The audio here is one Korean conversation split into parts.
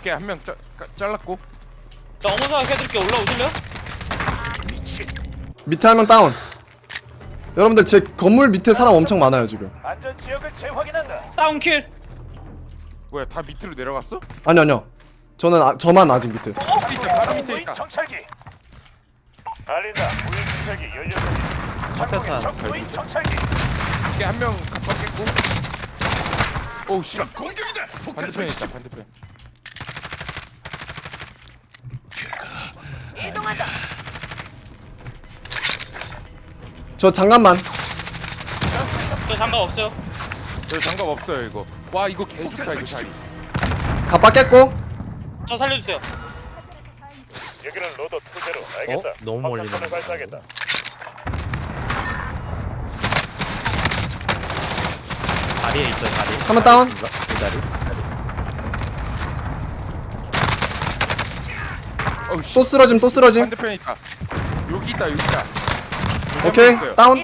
오케이 한명 잘랐고 자 어머사 해드릴게 올라오실래요? 밑에 한 명 다운. 여러분들 제 건물 밑에 사람 엄청 많아요 지금. 안전 지역을 재확인한다. 다운킬 뭐야 다 밑으로 내려갔어? 아니 아니요. 저는 아, 저만 아직 밑에. 밑에 있다 바로 밑에 무인 있다 정찰기. 알린다. 무인 정찰기 열렸다. 상공의 적 무인 정찰기. 오케이 한명 갑박했고 오우 씨발 공격이다 반대편에 있다 반대편 저 잠깐만. 저 장갑 없어요 여기 장갑 없어요 이거 와 이거 개 좋다 이거 자리 갑박 깼고. 저 살려주세요 여기는 로더 투제로 알겠다. 어? 너무 멀리 나갔다. 발사하겠다. 다리에 있어 다리 한명 다운. 그 다리 어우 씨 또 쓰러짐 또 쓰러짐. 반대편에 있다 여기 있다 여기 있다 오케이 있어요. 다운.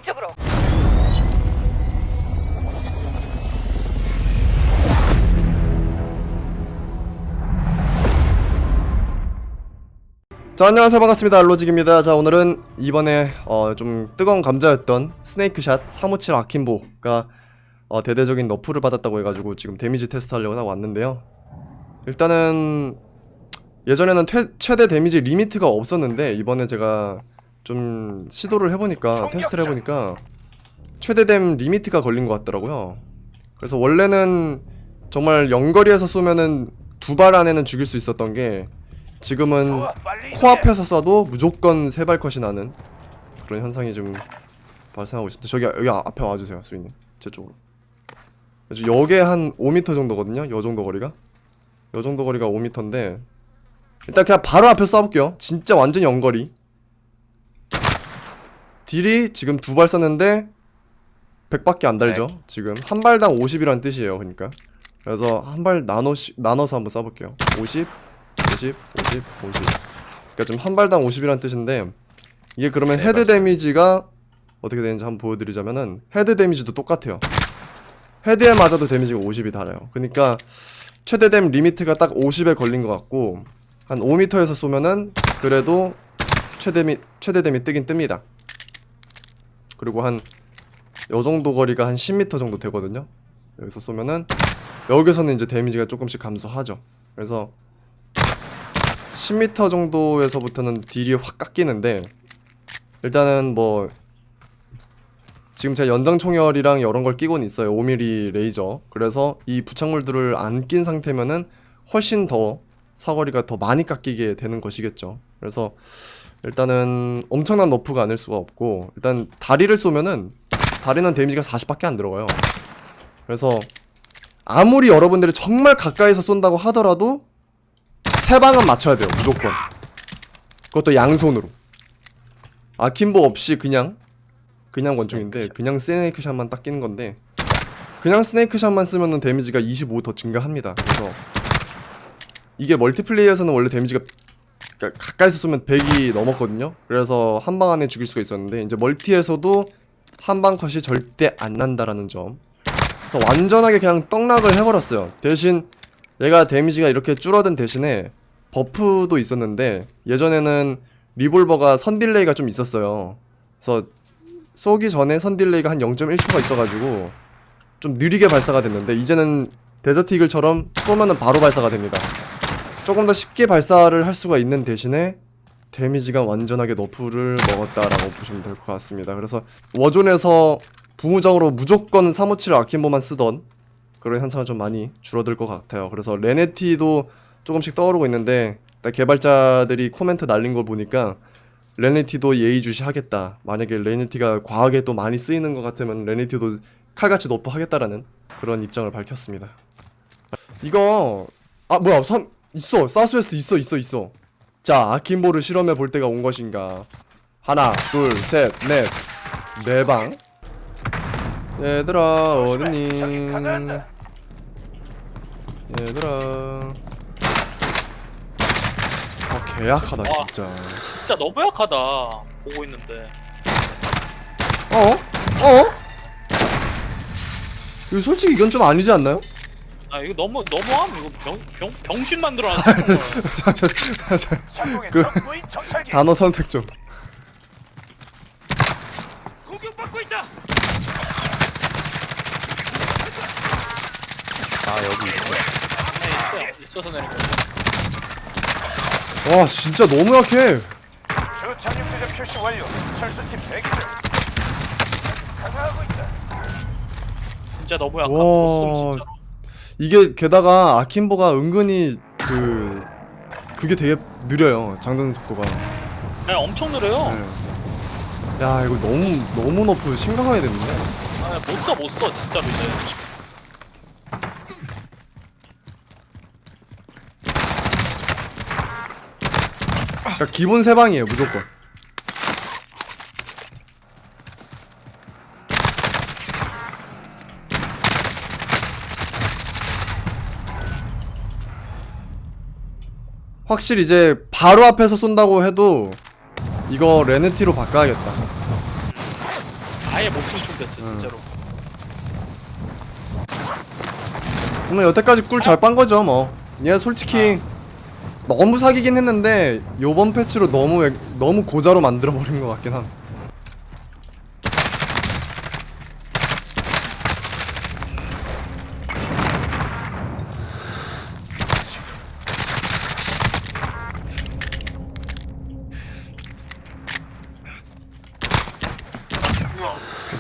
자 안녕하세요. 반갑습니다. 알로직입니다. 자 오늘은 이번에 어, 좀 뜨거운 감자였던 스네이크샷 357 아킨보가 어, 대대적인 너프를 받았다고 해가지고 지금 데미지 테스트 하려고 딱 왔는데요. 일단은 예전에는 퇴, 최대 데미지 리미트가 없었는데 이번에 제가 좀 시도를 해보니까 테스트를 해보니까 최대댐 리미트가 걸린 것 같더라고요 그래서 원래는 정말 연거리에서 쏘면은 두 발 안에는 죽일 수 있었던 게 지금은. 코앞에서 쏴도 무조건 세 발 컷이 나는 그런 현상이 좀 발생하고 있습니다. 저기 여기 앞에 와주세요, 수리님. 제 쪽으로. 여기에 한 5m 정도거든요. 요 정도 거리가. 요 정도 거리가 5m인데 일단 그냥 바로 앞에 쏴볼게요. 진짜 완전 연거리. 딜이 지금 두발 쐈는데 100밖에 안 달죠. 지금 한 발당 50이라는 뜻이에요. 그러니까. 그래서 한 발 나눠시, 나눠서 한번 쏴볼게요. 50, 50, 50, 50. 그러니까 지금 한 발당 50이라는 뜻인데 이게 그러면 헤드 데미지가 어떻게 되는지 한번 보여드리자면은 헤드 데미지도 똑같아요. 헤드에 맞아도 데미지가 50이 달아요. 그러니까 최대 댐 리미트가 딱 50에 걸린 것 같고 한 5m에서 쏘면은 그래도 최대 미 최대 댐이 뜨긴 뜹니다. 그리고 한 요 정도 거리가 한 10m 정도 되거든요. 여기서 쏘면은 여기서는 이제 데미지가 조금씩 감소하죠. 그래서 10m 정도에서부터는 딜이 확 깎이는데 일단은 뭐 지금 제가 연장 총열이랑 이런 걸 끼고는 있어요 5mm 레이저 그래서 이 부착물들을 안 낀 상태면은 훨씬 더 사거리가 더 많이 깎이게 되는 것이겠죠 그래서 일단은 엄청난 너프가 아닐 수가 없고 일단 다리를 쏘면은 다리는 데미지가 40밖에 안 들어가요. 그래서 아무리 여러분들이 정말 가까이서 쏜다고 하더라도 세 방은 맞춰야 돼요 무조건. 그것도 양손으로. 아킨보 없이 그냥 그냥 권총인데 그냥 스네이크 샷만 딱 끼는 건데 그냥 스네이크 샷만 쓰면은 데미지가 25 더 증가합니다. 그래서 이게 멀티플레이에서는 원래 데미지가 그러니까 가까이서 쏘면 100이 넘었거든요 그래서 한 방 안에 죽일 수가 있었는데 이제 멀티에서도 한 방 컷이 절대 안 난다라는 점 그래서 완전하게 그냥 떡락을 해버렸어요 대신 얘가 데미지가 이렇게 줄어든 대신에 버프도 있었는데 예전에는 리볼버가 선 딜레이가 좀 있었어요. 그래서 쏘기 전에 선 딜레이가 한 0.1초가 있어가지고 좀 느리게 발사가 됐는데 이제는 데저트 이글처럼 쏘면은 바로 발사가 됩니다. 조금 더 쉽게 발사를 할 수가 있는 대신에 데미지가 완전하게 너프를 먹었다라고 보시면 될 것 같습니다. 그래서 워존에서 부무적으로 무조건 357 아킨보만 쓰던 그런 현상은 좀 많이 줄어들 것 같아요. 그래서 레네티도 조금씩 떠오르고 있는데 개발자들이 코멘트 날린 걸 보니까 레네티도 예의주시하겠다. 만약에 레네티가 과하게 또 많이 쓰이는 것 같으면 레네티도 칼같이 너프하겠다라는 그런 입장을 밝혔습니다. 이거 아 뭐야 삼 있어 사스웨스트 있어 있어 있어. 자 아킨보를 실험해 볼 때가 온 것인가. 하나 둘셋넷네 방. 얘들아 어딨니? 얘들아 아 개약하다 와. 진짜 진짜 너무 약하다 보고 있는데 어? 어? 이거 솔직히 이건 좀 아니지 않나요? 아 이거 너무 너무함 이거 병, 병, 병신 만들어놨어. 상공의 그- 적 무인 정찰기. 단어 선택 좀 공격받고 있다. 아 여기 있어 네, 있어. 있어서 내린 거와 진짜 너무 약해 주 착륙 지점 표시 완료. 철수팀 대기 중. 강화하고 있다. 진짜 너무 약함 와. 없음 진짜로 이게 게다가 아킨보가 은근히 그 그게 되게 느려요 장전 속도가. 네, 엄청 느려요. 네. 야 이거 너무 너무 너프 심각하게 됐네. 아, 못 써 못 써 진짜로 이제 그러니까 기본 세 방이에요 무조건 확실히 이제 바로 앞에서 쏜다고 해도 이거 레네티로 바꿔야겠다. 아예 못 쓰는 됐어 진짜로. 그러면 여태까지 꿀 잘 빤 거죠 뭐얘 솔직히 너무 사기긴 했는데 요번 패치로 너무 액- 너무 고자로 만들어 버린 것 같긴 함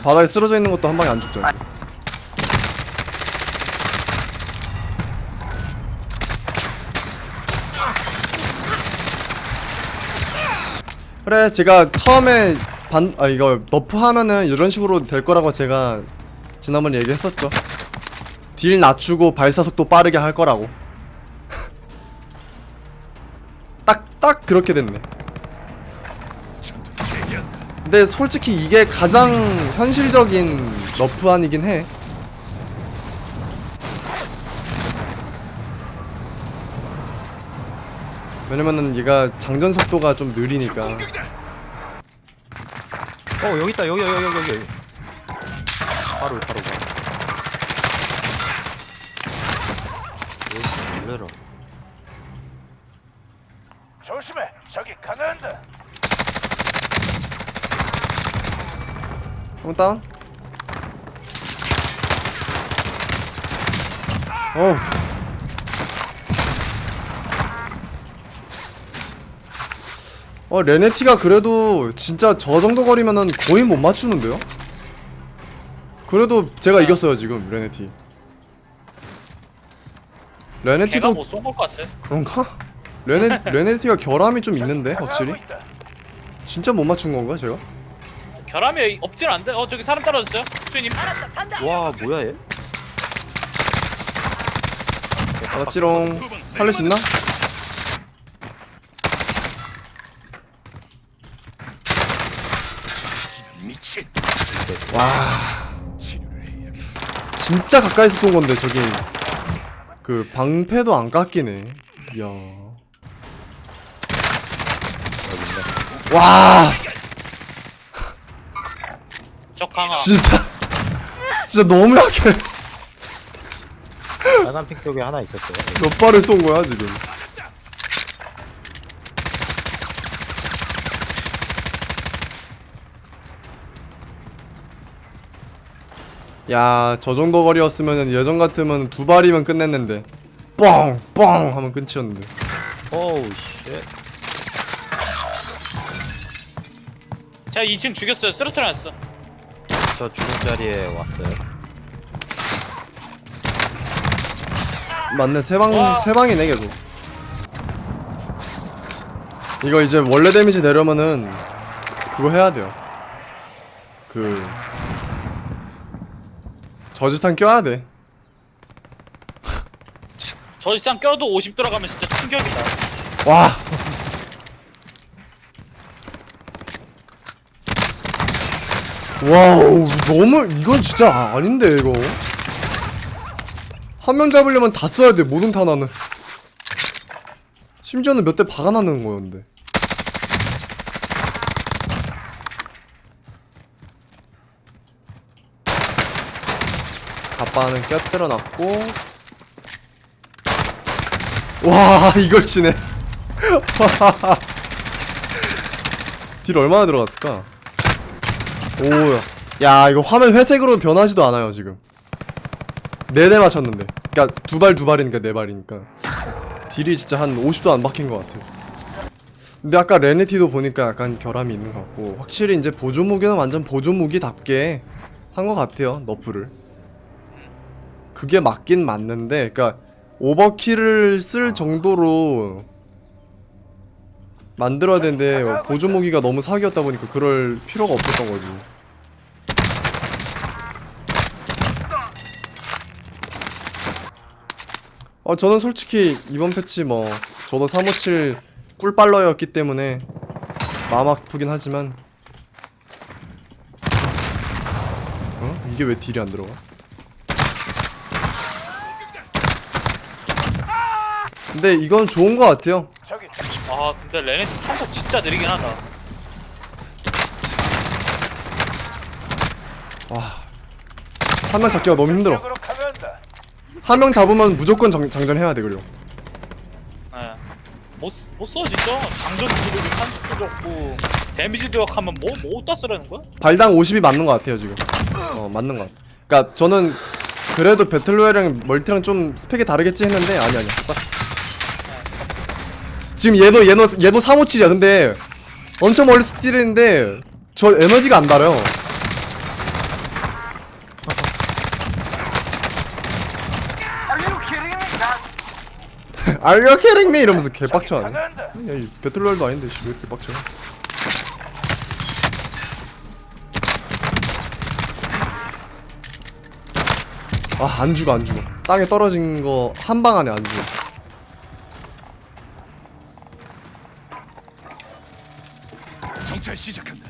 바닥에 쓰러져 있는 것도 한 방에 안 죽죠. 그래 제가 처음에 반 아 이거 너프 하면은 이런 식으로 될 거라고 제가 지난번에 얘기했었죠. 딜 낮추고 발사 속도 빠르게 할 거라고. 딱 딱 그렇게 됐네 근데 솔직히 이게 가장 현실적인 너프안이긴 해 왜냐면은 얘가 장전 속도가 좀 느리니까. 어 여기 있다 여기 여기 여기 여기 여기 바로 바로 바로 여기 놀래라 조심해. 적이 강화한다. 한번 다운 어우 어 레네티가 그래도 진짜 저 정도 거리면은 거의 못 맞추는데요? 그래도 제가 이겼어요 지금 레네티 걔가 레네티도 못쏜것 같아 그런가? 레네, 레네티가 결함이 좀 있는데 확실히. 진짜 못 맞춘 건가 제가? 결함이 없진 않대 어 저기 사람 떨어졌어요 수인님 와 뭐야 얘 알았지롱 살릴 수 있나? 와. 진짜 가까이서 쏜 건데 저기 그 방패도 안 깎이네. 이야. 와적 강화 진짜 진짜 너무 약해. 빨간 핑 쪽에 하나 있었어요 몇 발을 쏜 거야 지금? 야, 저 정도 거리였으면 예전 같으면 두 발이면 끝냈는데 뻥! 뻥! 하면 끝이었는데 오우 쉣 제가 2층 죽였어요 쓰러트려놨어 저 죽은 자리에 왔어요. 맞네 세방 와. 세 방이네 계속. 이거 이제 원래 데미지 내려면은 그거 해야 돼요. 그 저지탄 껴야 돼. 저 이상 껴도 50 들어가면 진짜 충격이다. 와. 와우 너무 이건 진짜 아- 아닌데 이거. 한 명 잡으려면 다 써야 돼 모든 탄환은 심지어는 몇 대 박아놨는 거였는데. 가빠는 껴들어 놨고. 와 이걸 치네. 딜 얼마나 들어갔을까 오야. 야 이거 화면 회색으로 변하지도 않아요 지금. 네 대 맞췄는데. 그니까 두 발 두 발이니까 네 발이니까. 딜이 진짜 한 50도 안 박힌 것 같아 근데 아까 레네티도 보니까 약간 결함이 있는 것 같고 확실히 이제 보조 무기는 완전 보조 무기답게 한 것 같아요 너프를. 그게 맞긴 맞는데 그니까 오버킬을 쓸 정도로 만들어야 되는데 보조 무기가 너무 사기였다 보니까 그럴 필요가 없었던 거지 어 저는 솔직히 이번 패치 뭐 저도 357 꿀빨러였기 때문에 마음 아프긴 하지만 어? 이게 왜 딜이 안 들어가? 근데 이건 좋은 것 같아요 아 근데 레네티 탄속 진짜 느리긴 하다 한 명 잡기가 너무 힘들어 쪽으로 가면 한다. 한 명 잡으면 무조건 장, 장전해야 돼 그리고 예. 못, 못 써, 진짜. 장전 구독이 탄속도 적고, 데미지 도약하면 뭐, 뭐 어디다 쓰라는 거야? 발당 50이 맞는 것 같아요 지금 어 맞는 것 같아 그니까 저는 그래도 배틀로얄이랑 멀티랑 좀 스펙이 다르겠지 했는데 아니 아니 딱. 지금 얘도 얘도 얘도 357이야. 근데 엄청 멀리서 뛰는데 저 에너지가 안 달아요. You kidding me? 이러면서 개빡쳐. 하네. 야이 배틀로얄도 아닌데 씨, 왜 이렇게 빡쳐? 아안 죽어 안 죽어. 땅에 떨어진 거 한 방 안에 안 죽어 시작한다.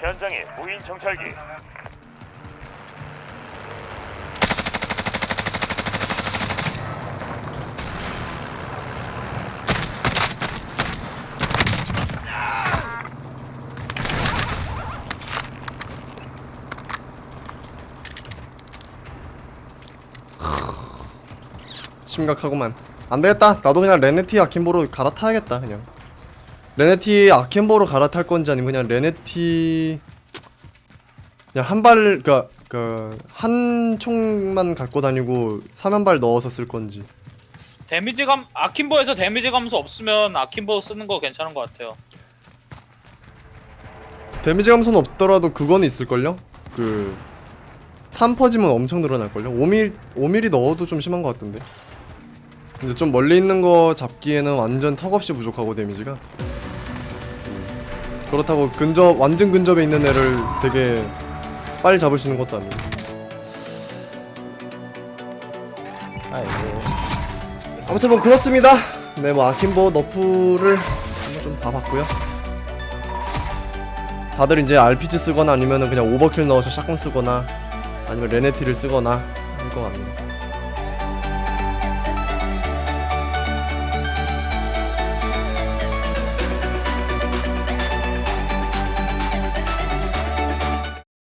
현장에 무인 정찰기. 심각하구만 안 되겠다 나도 그냥 레네티 아킨보로 갈아타야겠다 그냥 레네티 아킨보로 갈아탈 건지 아니면 그냥 레네티 그냥 한발 그니까 그 한 총만 갖고 다니고 사면발 넣어서 쓸 건지 데미지 감, 아킨보에서 데미지 감소 없으면 아킨보 쓰는 거 괜찮은 것 같아요. 데미지 감소는 없더라도 그건 있을걸요? 그 탐퍼짐은 엄청 늘어날걸요? 5mm, 5mm 넣어도 좀 심한 것 같던데 근데 좀 멀리 있는 거 잡기에는 완전 턱없이 부족하고 데미지가 음. 그렇다고 근접 완전 근접에 있는 애를 되게 빨리 잡을 수 있는 것도 아니고. 아이고. 아무튼 뭐 그렇습니다. 네뭐 아킨보 너프를 한번 좀 봐봤고요. 다들 이제 RPG 쓰거나 아니면은 그냥 오버킬 넣어서 샷건 쓰거나 아니면 레네티를 쓰거나 할 것 같네요